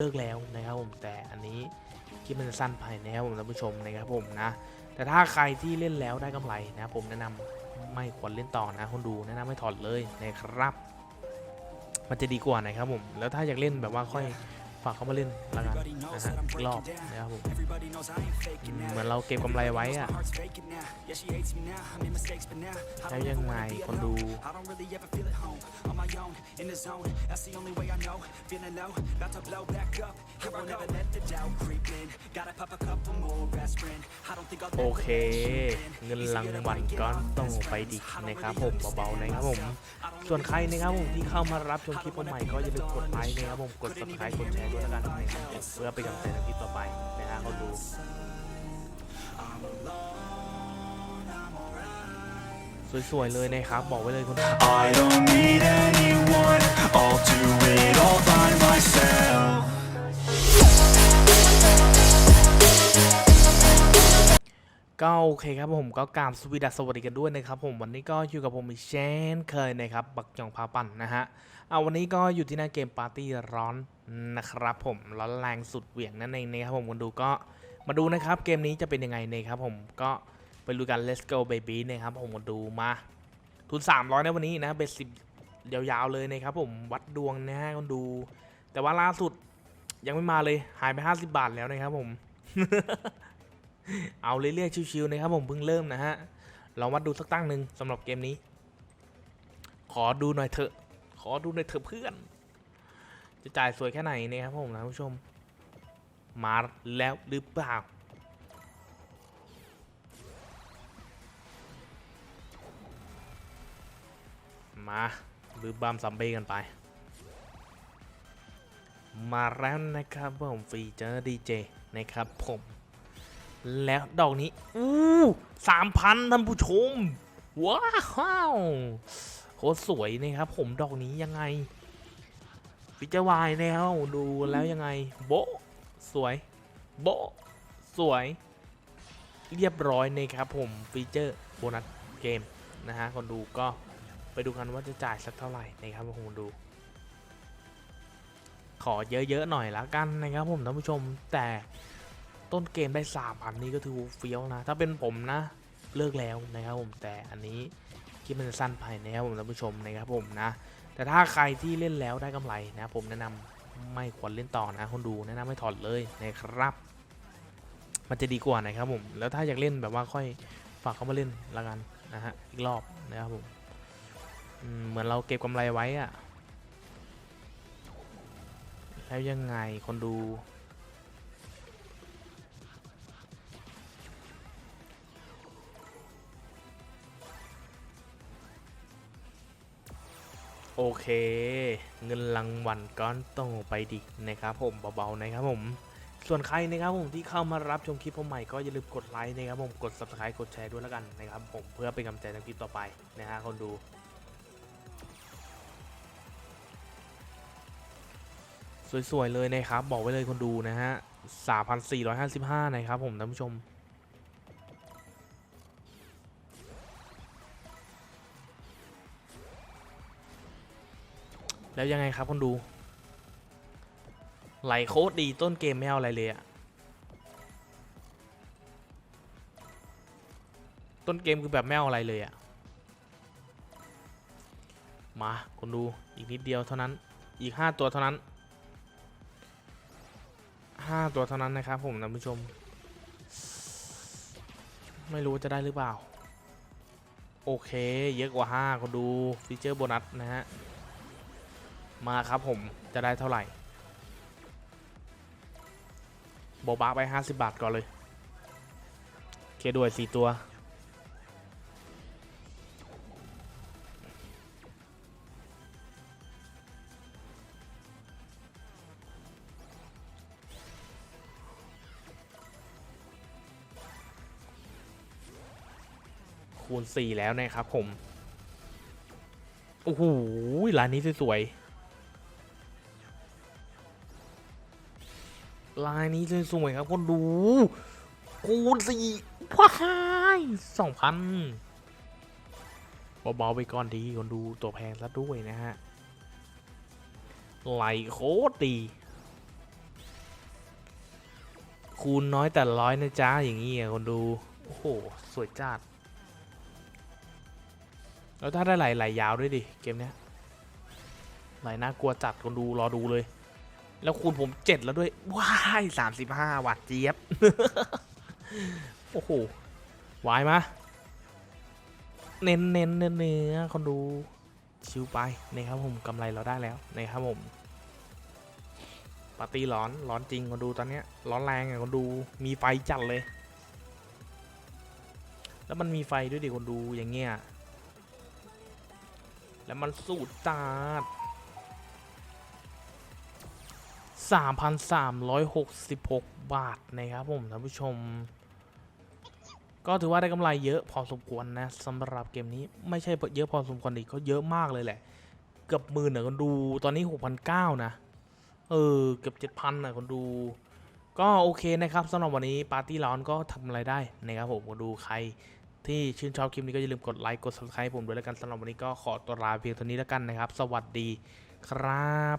เลิกแล้วนะครับผมแต่อันนี้คลิปมันจะสั้นไปนะครับผมท่านผู้ชมนะครับผมนะแต่ถ้าใครที่เล่นแล้วได้กำไรนะผมแนะนำไม่ควรเล่นต่อนะคนดูแนะนำให้ถอดเลยนะครับ มันจะดีกว่านะครับผมแล้วถ้าอยากเล่นแบบว่าค่อย ฝากเขามาเล่นละกันนะฮะอีกรอบนะครับผมอืมเหมือนเราเก็บกำไรไว้อะแล้วยังไงคนดู I don't really ever feel at home on my own in the zone. That's the only way I know. Feeling low, about to blow back up. Here I never let the doubt creep in. Gotta pop a couple more aspirin. I don't think I'll โอ ever เค เงินรางวัลก็ต้องไปดินะครับผมเบาๆนะครับผมส่วนใครนะครับผมที่เข้ามารับชมคลิปใหม่ก็อย่าลืมกดไลค์นะครับผมกด subscribe กดแชร์ด้วยแล้วกันนะครับผมเพื่อเป็นกำลังใจในคลิปต่อไปนะฮะเขาดูสวยๆเลยนะครับ บอกไว้เลยคุณ I don't need anyone, I'll do it all by myself. ก็โอเคครับผมก็กรามสวีดัสสวัสดีกันด้วยนะครับผมวันนี้ก็อยู่กับผมอีกเช่นเคยนะครับ บักจ่องพาปั่นนะฮะ เอาวันนี้ก็อยู่ที่หน้าเกมปาร์ตี้ร้อนนะครับผมร้อนแรงสุดเหวี่ยงนั่นเองนะครับผมคนดูก็มาดูนะครับเกมนี้จะเป็นยังไงนะครับผมก็ไปดูกัน let's go baby นะครับผมมาดูมา ทุน 300ในวันนี้นะเบสสิบยาวๆเลยนะครับผมวัดดวงนะฮะคนดู แต่ว่าล่าสุดยังไม่มาเลยหายไป 50 บาทแล้วนะครับผม เอาเรื่อยๆชิวๆนะครับผมเพิ่งเริ่มนะฮะลองวัดดูสักตั้งหนึ่งสำหรับเกมนี้ ขอดูหน่อยเถอะ ขอดูหน่อยเถอะเพื่อน จะจ่ายสวยแค่ไหนนะครับผมนะผู้ชม มาแล้วหรือเปล่า มาบือบามซัมเบ้กันไป มาแล้วนะครับผมฟีเจอร์ดีเจนะครับผมแล้วดอกนี้ อู้สามพันท่านผู้ชม ว้าว โคตรสวยนะครับ ผมดอกนี้ยังไงฟิจวายแล้วดูแล้วยังไง โบสวย โบสวย เรียบร้อยนะครับผมฟีเจอร์โบนัสเกมนะฮะคนดูก็ไปดูกันว่าจะจ่ายสักเท่าไหร่นะครับผมดู ขอเยอะๆหน่อยละกันนะครับผมท่านผู้ชมแต่ต้นเกมได้สามพันนี่ก็ถือเฟี้ยวนะ ถ้าเป็นผมนะเลิกแล้วนะครับผมแต่อันนี้ คลิปมันจะสั้นไปนะครับผมท่านผู้ชมนะครับผมนะ แต่ถ้าใครที่เล่นแล้วได้กำไรนะผมแนะนำไม่ควรเล่นต่อนะคนดูแนะนำให้ถอดเลยนะครับ มันจะดีกว่านะครับผมแล้วถ้าอยากเล่นแบบว่าค่อยฝากเขามาเล่นละกันนะฮะอีกรอบนะครับผมอืมเหมือนเราเก็บกำไรไว้อะแล้วยังไงคนดู โอเค เงินรางวัลก้อนต้องไปดินะครับผมเบาๆนะครับผมส่วนใครนะครับผมที่เข้ามารับชมคลิปผมใหม่ก็อย่าลืมกดไลค์นะครับผมกด subscribe กดแชร์ด้วยแล้วกันนะครับผมเพื่อเป็นกำลังใจในคลิปต่อไปนะฮะคนดูสวย ๆ เลยนะครับ บอกไว้เลยคนดูนะฮะ 3,455 นะครับผมท่านผู้ชม แล้วยังไงครับคนดูไหลโคตรดีต้นเกมไม่เอาอะไรเลยอะต้นเกมคือแบบไม่เอาอะไรเลยอะมาคนดูอีกนิดเดียวเท่านั้นอีกห้าตัวเท่านั้นห้าตัวเท่านั้นนะครับผมท่านผู้ชม ไม่รู้จะได้หรือเปล่า โอเค เยอะกว่าห้าคนดูฟีเจอร์โบนัสนะฮะ มาครับผมจะได้เท่าไหร่โบบาไป 50 บาทก่อนเลย เคด้วย4ตัว คูณ 4 แล้วนะครับผม โอ้โหร้านนี้สวยๆ ลายนี้สวยๆครับคนดูคูณสี่ว้ายสองพันเบาๆไปก่อนดีคนดูตัวแพงซะด้วยนะฮะไหลโคตรดี คูณน้อยแต่ร้อยนะจ๊ะอย่างนี้อะคนดู โอ้โห สวยจัดแล้วถ้าได้ไหลไหลยาวด้วยดิ เกมเนี้ยไหลน่ากลัวจัดคนดูรอดูเลย แล้วคูณผมเจ็ดแล้วด้วย ว้ายสามสิบห้าวัตเจี๊ยบ โอ้โหวายมาเน้นเน้นเนื้อเนื้อคนดูชิวไปนะครับผมกำไรเราได้แล้วนะครับผมปาร์ตี้ร้อนร้อนจริงคนดูตอนเนี้ยร้อนแรงอะคนดูมีไฟจัดเลย แล้วมันมีไฟด้วยดิคนดูอย่างเงี้ยแล้วมันสูดจัด 3,366 บาทนะครับผมท่านผู้ชม ก็ถือว่าได้กำไรเยอะพอสมควรนะสำหรับเกมนี้ไม่ใช่เยอะพอสมควรอีกก็เยอะมากเลยแหละ เกือบหมื่นอะคนดูตอนนี้ 6,900 นะ เออ เกือบเจ็ดพันนะคนดู ก็โอเคนะครับสำหรับวันนี้ปาร์ตี้ร้อนก็ทำอะไรได้นะครับผมคนดูใครที่ชื่นชอบคลิปนี้ก็อย่าลืมกดไลค์กด subscribe ผมด้วยแล้วกันสำหรับวันนี้ก็ขอตัวลาเพียงเท่านี้แล้วกันนะครับ สวัสดีครับ